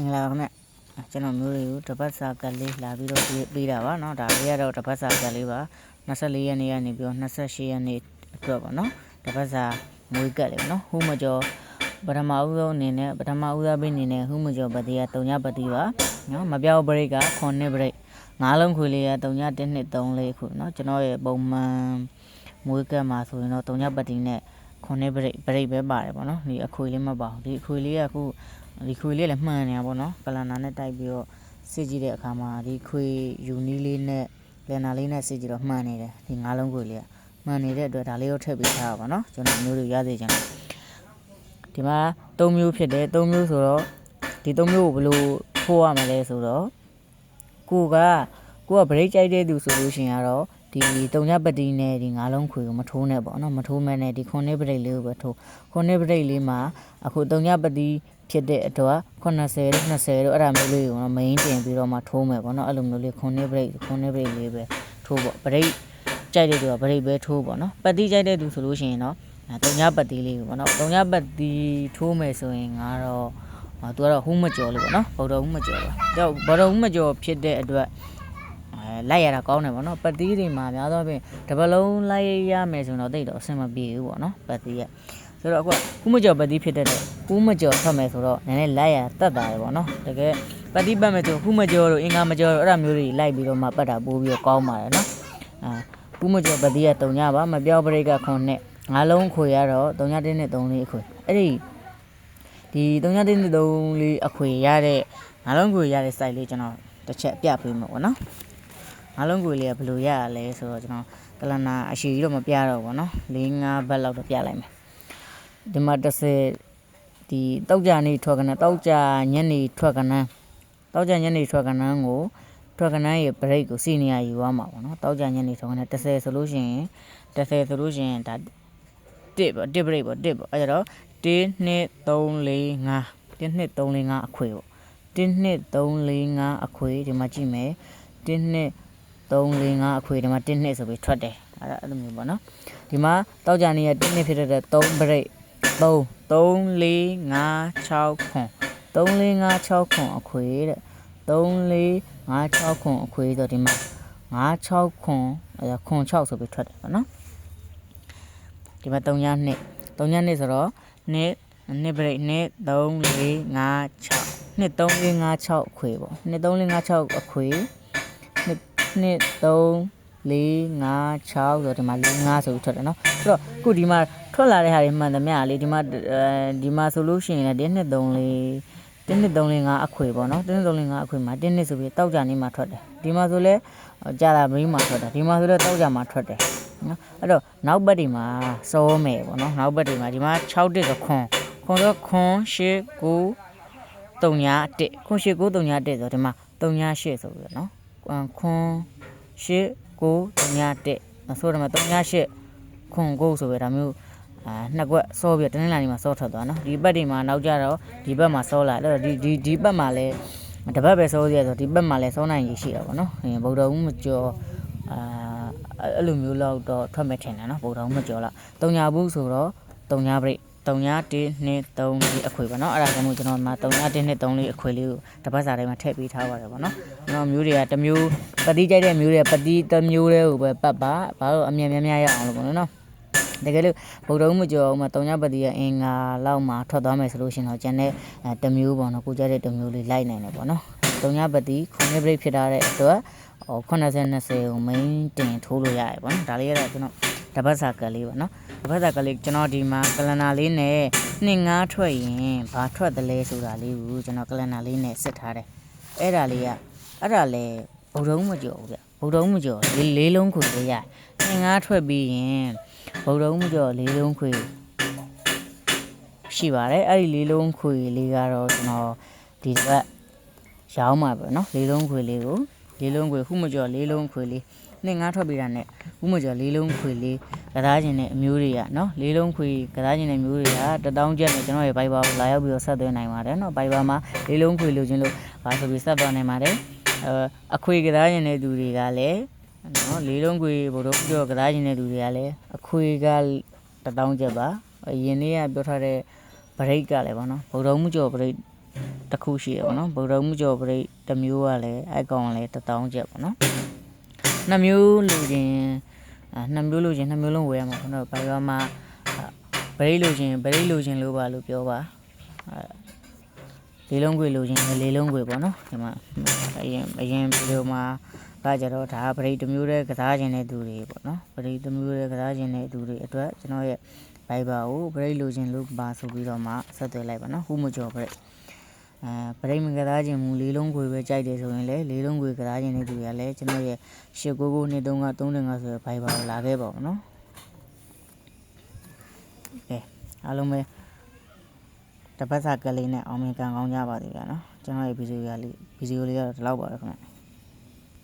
င်္ဂလာပါခင်ဗျကျွန်တော်မျိုးတွေကိုတပတ်စာကတ်လေးလာပြီးတော့ပေးတာပါเนาะဒါလေးကတော့တပတ်စာကတ်လေးပါ24ရက်နေ့ကနေပြီးတော့28ရက်နေ့အတွက်ပါเนาะတပတ်စာမွေးကတ်လေးပါเนาะဟူမကျော်ပထမဦးဆုံးအနေနဲ့ပထမဦးစားပေးအနေနဲ့ဟူမကျော်ပတိက3ညပတိပါเนาะမပြောက်ဘရိတ်က9နှစ်ဘရိတ်ငါးလုံးခွေလေးက3ည1နှစ်3လေးခုเนาะကျွန်တော်ရဲ့ပုံမှန်မွေးကတ်မှာဆိုရင်တော့3ညပတိနဲ့9နှစ်ဘရိတ်ဘရိတ်ပဲပါတယ်ပေါ့เนาะဒီအခွေလေးမပါဘူးဒီအခွေလေးကအခု ဒီခွေလေးလည်းမှန်နေတာပေါ့နော်ကလန်နာနဲ့တိုက်ပြီးတော့စစ်ကြည့်တဲ့အခါမှာဒီခွေယူနီးလေးနဲ့လန်နာလေးနဲ့စစ်ကြည့်တော့မှန်နေတယ်ဒီငါးလုံးခွေလေးကမှန်နေတဲ့အတွက်ဒါလေးကိုထည့်ပေးထားတာပါနော်ကျွန်တော်မျိုးတွေရသေးချင်တယ်ဒီမှာ၃မျိုးဖြစ်တယ်၃မျိုးဆိုတော့ဒီ၃မျိုးကိုဘယ်လိုထိုးရမလဲဆိုတော့ကိုကကိုကဗရိတ်ကြိုက်တဲ့သူဆိုလို့ရှိရင်ကတော့ ဒီတုံညပတိနဲ့ဒီငါးလုံးခွေကိုမထိုးနဲ့ပေါ့နော်မထိုးမဲနဲ့ဒီခုနှစ်ပရိတ်လေးကိုပဲထိုးခုနှစ်ပရိတ်လေးမှာအခုတုံညပတိဖြစ်တဲ့အတွက်80တို့20တို့အဲ့ဒါမျိုးလေးကိုတော့ main တင်ပြီးတော့မှထိုးမယ်ပေါ့နော်အဲ့လိုမျိုးလေးခုနှစ်ပရိတ်ခုနှစ်ပရိတ်လေးပဲထိုးပေါ့ပရိတ်ကြိုက်တဲ့သူကပရိတ်ပဲထိုးပေါ့နော်ပတိကြိုက်တဲ့သူဆိုလို့ရှိရင်တော့တုံညပတိလေးကိုပေါ့နော်တုံညပတိထိုးမယ်ဆိုရင်ငါတော့ဟာသူကတော့ဟူးမကြော်လေးပေါ့နော်ဗုဒ္ဓဟူးမကြော်ပါတော့ဗုဒ္ဓဟူးမကြော်ဖြစ်တဲ့အတွက်အဲ လိုက်ရတာကောင်းတယ်ပေါ့နော်ပတိတွေမှာများသောအားဖြင့်တစ်ပလုံးလိုက်ရမယ်ဆိုတော့တိတ်တော့အဆင်မပြေဘူးပေါ့နော်ပတိရဲ့ဆိုတော့အခုကဟူးမကြော်ပတိဖြစ်တဲ့အတွက်ဟူးမကြော်ဖတ်မယ်ဆိုတော့နည်းနည်းလိုက်ရတတ်တာလေပေါ့နော်တကယ်ပတိပတ်မယ်ဆိုဟူးမကြော်တို့အင်္ဂါမကြော်တို့အဲ့ဒါမျိုးတွေလိုက်ပြီးတော့မှပတ်တာပိုးပြီးတော့ကောင်းပါတယ်နော်အာဟူးမကြော်ပတိကတုံညပါမပြောပရိတ်ကခွန်နဲ့ငါလုံးခွေရတော့တုံညတင်းနဲ့တုံလေးအခွေအဲ့ဒီဒီတုံညတင်းနဲ့တုံလေးအခွေရတဲ့ငါလုံးခွေရတဲ့ site လေးကျွန်တော်တစ်ချက်ပြပေးမှာပေါ့နော် ငါလုံးကိုလေးကဘယ်လိုရရလဲဆိုတော့ကျွန်တော်ကလနာအရှိကြီးတော့မပြတော့ဘူးเนาะ၄၅ဘက်လောက်တော့ပြလိုက်မယ်ဒီမှာ30ဒီတောက်ကြနေထွက်ကနန်းတောက်ကြညနေထွက်ကနန်းတောက်ကြညနေထွက်ကနန်းကိုထွက်ကနန်းရဲ့ break ကိုစီနီယာယူရမှာပေါ့နော်တောက်ကြညနေထွက်ကနန်း30ဆိုလို့ရှိရင်30ဆိုလို့ရှိရင်ဒါတစ်ပေါ့တစ် break ပေါ့တစ်ပေါ့အဲ့တော့1 2 3 4 5 1 2 3 4 5အခွေပေါ့1 2 3 4 5အခွေဒီမှာကြည့်မယ်1 2 3 4 5အခွေဒီမှာ1နှစ်ဆိုပြီးထွက်တယ်အဲ့ဒါအဲ့လိုမျိုးပေါ့နော်ဒီမှာတောက်ကြနေရ1နှစ်ဖြစ်တဲ့3 break 3 3 4 5 6ခွန်3 4 5 6ခွန်အခွေတဲ့3 4 5 6ခွန်အခွေဆိုဒီမှာ5 6ခွန်အဲခွန်6ဆိုပြီးထွက်တယ်ပေါ့နော်ဒီမှာ3ညနှစ်3ညနှစ်ဆိုတော့နှစ်နှစ် break နှစ်3 4 5 6နှစ်3 4 5 6အခွေပေါ့နှစ်3 4 5 6အခွေ နှစ်နှစ်3 4 5 6ဆိုတော့ဒီမှာ4 5ဆိုပြီးထွက်တယ်နော်ဆိုတော့ခုဒီမှာထွက်လာတဲ့ဟာတွေမှန်သမျှလေဒီမှာအဲဒီမှာဆိုလို့ရှိရင်လည်း1နှစ်3 4 1နှစ်3 4 5အခွေပေါ့နော်1နှစ်3 4 5အခွေမှာ1နှစ်ဆိုပြီးတောက်ကြနေမှာထွက်တယ်ဒီမှာဆိုလဲကြာလာပြီးမှာထွက်တယ်ဒီမှာဆိုလဲတောက်ကြမှာထွက်တယ်နော်အဲ့တော့နောက်ဘက်ဒီမှာစောမယ်ပေါ့နော်နောက်ဘက်ဒီမှာဒီမှာ6တစ်ကခွန်ခွန်ဆိုခွန်8 9 3ညာ1ခွန်8 9 3ညာ1ဆိုတော့ဒီမှာ3ညာ8ဆိုပြီးတော့နော် ခွန်ရှစ်ကို3ညတက်ဆိုတော့မှ3ညရှစ်ခွန်ကိုဆိုပဲဒါမျိုးအာနှစ်ကွက်စောပြီးတင်းလာနေမှာစောထွက်သွားနော်ဒီဘက်တွေမှာနောက်ကြတော့ဒီဘက်မှာစောလာအဲ့တော့ဒီဒီဒီဘက်မှာလည်းတပတ်ပဲစောရဆိုဒီဘက်မှာလည်းစောနိုင်ရရှိတာပေါ့နော်အရင်ဗုဒ္ဓဦးမကျော်အာအဲ့လိုမျိုးလောက်တော့ထွက်မဲ့ထင်တယ်နော်ဗုဒ္ဓဦးမကျော်လား3ညဘူးဆိုတော့3ညပရိ 3.1.3လေးအခွေပေါ့နော်အဲ့ဒါကြောင့်မို့ကျွန်တော်မှာ3.1.3လေးအခွေလေးကိုတပတ်စာတိုင်းမှာထည့်ပေးထားပါတယ်ပေါ့နော်ကျွန်တော်မျိုးတွေကတမျိုးပတိကြိုက်တဲ့မျိုးတွေပတိတမျိုးတွေကိုပဲပတ်ပါဘာလို့အမြင်များများရအောင်လို့ပေါ့နော်တကယ်လို့ဗုဒ္ဓမကျော်မှာတုံညပတိရအင်္ဂါလောက်မှာထွက်သွားမယ်ဆိုလို့ရှင်တော့ကျန်တဲ့တမျိုးပေါ့နော်ကိုကြတဲ့တမျိုးလေးလိုက်နိုင်တယ်ပေါ့နော်တုံညပတိခုနှစ်ပြိတ်ဖြစ်တာတဲ့အတွက်80 20ကို main တင်ထိုးလို့ရတယ်ပေါ့နော်ဒါလေးကတော့ကျွန်တော် တပတ်စာကလေးပေါ့နော်တပတ်စာကလေးကျွန်တော်ဒီမှာကလနာလေးနဲ့နှစ်ငါးထွက်ရင်ဘာထွက်တယ်လဲဆိုတာလေးကိုကျွန်တော်ကလနာလေးနဲ့စစ်ထားတယ်အဲ့ဒါလေးကအဲ့ဒါလေဗုဒ္ဓဦးမကျော်ဘူးဗျဗုဒ္ဓဦးမကျော်လေးလေးလုံးကိုလေးရနှစ်ငါးထွက်ပြီးရင်ဗုဒ္ဓဦးမကျော်လေးလုံးခွေရှိပါတယ်အဲ့ဒီလေးလုံးခွေလေးကတော့ကျွန်တော်ဒီတစ်ပတ်ရောင်းမှာပဲเนาะလေးလုံးခွေလေးကို လေးလုံးခွေခုမကျော်လေးလုံးခွေလေးနှစ်ငါးထွက်ပြီးတာနဲ့ဥမကျော်လေးလုံးခွေလေးကစားခြင်းနဲ့အမျိုးတွေကနော်လေးလုံးခွေကစားခြင်းနဲ့မျိုးတွေကတထောင်ကျက်နဲ့ကျွန်တော်ရဲ့ဘိုင်ဘာကိုလာရောက်ပြီးတော့ဆက်သွင်းနိုင်ပါတယ်နော်ဘိုင်ဘာမှာလေးလုံးခွေလိုချင်လို့ဘာဆိုပြီးဆက်သွားနိုင်ပါတယ်အဲအခွေကစားခြင်းတဲ့သူတွေကလည်းနော်လေးလုံးခွေဘို့တော့ပြောကစားခြင်းတဲ့သူတွေကလည်းအခွေကတထောင်ကျက်ပါအရင်နေ့ကပြောထားတဲ့ဘရိတ်ကလည်းပေါ့နော်ဘုံတော်မှုကျော်ဘရိတ် တစ်ခုရှိတယ်ပေါ့နော်ဗုဒ္ဓမှုကျော်ပရိတ်တစ်မျိုးကလည်းအဲ့ကောင်ကလည်း1000ကျပ်ပေါ့နော်နှစ်မျိုးလူချင်းအာနှစ်မျိုးလူချင်းနှစ်မျိုးလုံးဝယ်ရမှာပေါ့နော်ဘာရောမှာပရိတ်လူချင်းပရိတ်လူချင်းလို့ပါလို့ပြောပါအဲလေးလုံးခွေလူချင်းလေးလုံးခွေပေါ့နော်ဒီမှာအရင်အရင်ဗီဒီယိုမှာကကြတော့ဒါပရိတ်တစ်မျိုးတည်းကစားခြင်းတဲ့သူတွေပေါ့နော်ပရိတ်တစ်မျိုးတည်းကစားခြင်းတဲ့သူတွေအတွက်ကျွန်တော်ရဲ့ Viber ကိုပရိတ်လူချင်းလို့ပါဆိုပြီးတော့မှဆက်သွယ်လိုက်ပါနော်ဟူမကျော်ပရိတ် အဲပရိမကစားခြင်းမူလေးလုံးခွေပဲကြိုက်တယ်ဆိုရင်လည်းလေးလုံးခွေကစားခြင်းတဲ့သူတွေကလည်းကျွန်တော်ရဲ့ရှစ်ကိုကိုနှစ်တုန်းက3.5ဆိုရယ်ဘိုင်ဘာကိုလာခဲ့ပါဘောနော်ကဲအားလုံးပဲတပတ်စာကလေးနဲ့အောင်မြင်ကန်ကောင်းကြပါသေးဗျာနော်ကျွန်တော်ရဲ့ဗီဒီယိုကလေးဗီဒီယိုလေးကတော့ဒီလောက်ပါပဲခင်ဗျ